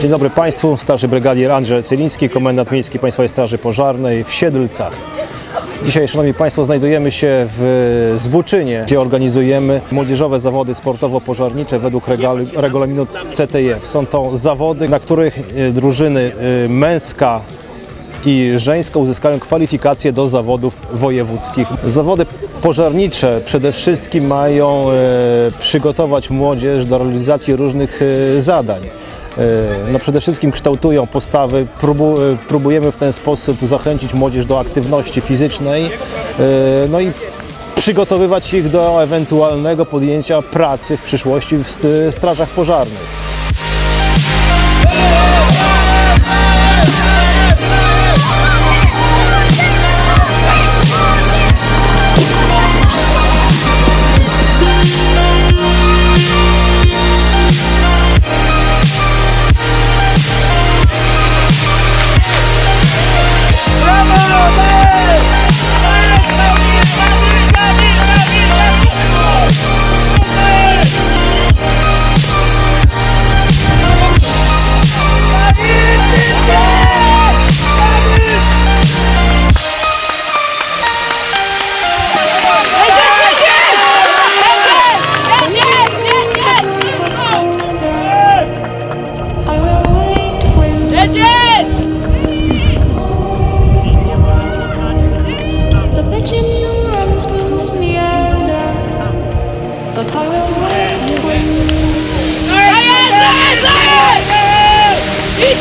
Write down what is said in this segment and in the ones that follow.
Dzień dobry Państwu, starszy brygadier Andrzej Cyliński, komendant miejski Państwowej Straży Pożarnej w Siedlcach. Dzisiaj, Szanowni Państwo, znajdujemy się w Zbuczynie, gdzie organizujemy młodzieżowe zawody sportowo-pożarnicze według regulaminu CTF. Są to zawody, na których e, drużyny e, męska i żeńska uzyskają kwalifikacje do zawodów wojewódzkich. Zawody pożarnicze przede wszystkim mają e, przygotować młodzież do realizacji różnych zadań. E, No przede wszystkim kształtują postawy, próbu, e, próbujemy w ten sposób zachęcić młodzież do aktywności fizycznej, e, no i przygotowywać ich do ewentualnego podjęcia pracy w przyszłości w st- strażach pożarnych.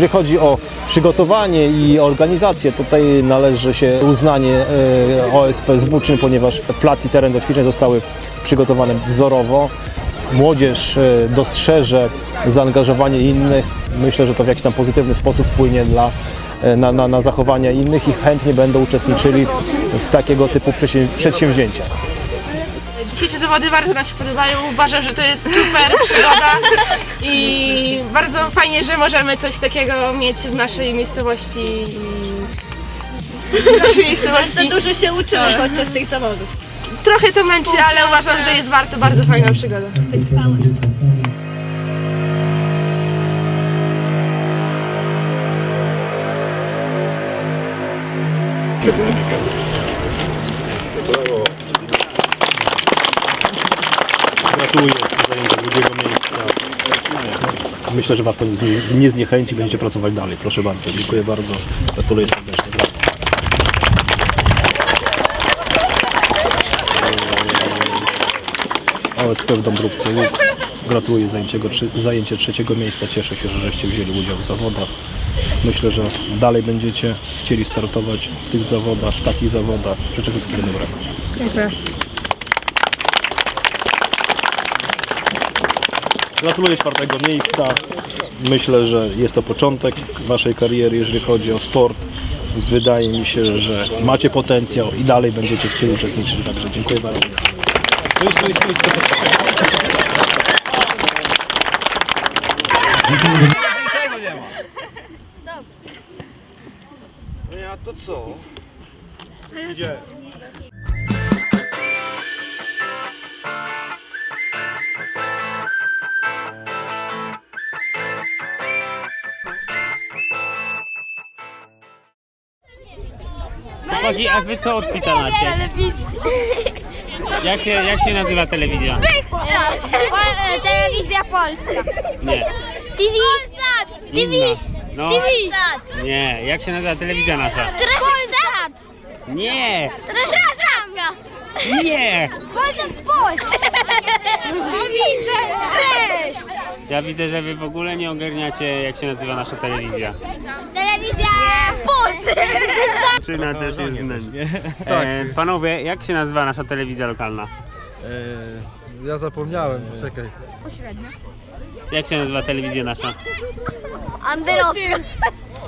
Jeżeli chodzi o przygotowanie i organizację, tutaj należy się uznanie e, OSP Zbuczyn, ponieważ plac i teren do ćwiczeń zostały przygotowane wzorowo. Młodzież e, dostrzeże zaangażowanie innych. Myślę, że to w jakiś tam pozytywny sposób wpłynie dla, e, na, na, na zachowania innych i chętnie będą uczestniczyli w takiego typu przedsię- przedsięwzięciach. Dzisiejsze zawody bardzo nam się podobają. Uważam, że to jest super przygoda i bardzo fajnie, że możemy coś takiego mieć w naszej miejscowości. i- W naszej miejscowości. Bardzo dużo się uczymy podczas tych zawodów. Trochę to męczy, ale uważam, że jest warto. Bardzo fajna przygoda. Gratuluję zajęcia drugiego miejsca. Myślę, że Was to nie- nie zniechęci, będziecie pracować dalej. Proszę bardzo, dziękuję bardzo. Gratuluję serdecznie. OSP w Dąbrówce Łuk. Gratuluję zajęcie trzeciego miejsca. Cieszę się, że żeście wzięli udział w zawodach. Myślę, że dalej będziecie chcieli startować w tych zawodach, w takich zawodach. Życzę wszystkiego dobrego. Gratuluję czwartego miejsca. Myślę, że jest to początek Waszej kariery, jeżeli chodzi o sport. Wydaje mi się, że macie potencjał i dalej będziecie chcieli uczestniczyć. Także dziękuję bardzo. Stój, stój, stój, stój. Chłopaki, a wy co odpitalacie? Jak się, jak się nazywa telewizja? Telewizja Polska. Nie. TV. TV. No, TV. nie. Jak się nazywa telewizja nasza? Polsat. Nie, Strażaczka. nie. Polsat widzę. Cześć. Ja widzę, że wy w ogóle nie ogarniacie, jak się nazywa nasza telewizja. Telewizja Puls. Czyna też jest z nami. E, panowie, jak się nazywa nasza telewizja lokalna? Eee, ja zapomniałem, czekaj. Jak się nazywa telewizja nasza? Anderos.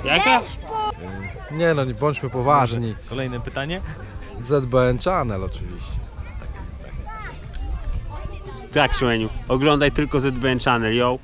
Jaka? Nie no, nie bądźmy poważni. Kolejne pytanie. ZBN Channel oczywiście. Tak, Szueniu. Oglądaj tylko ZBN Channel, yo.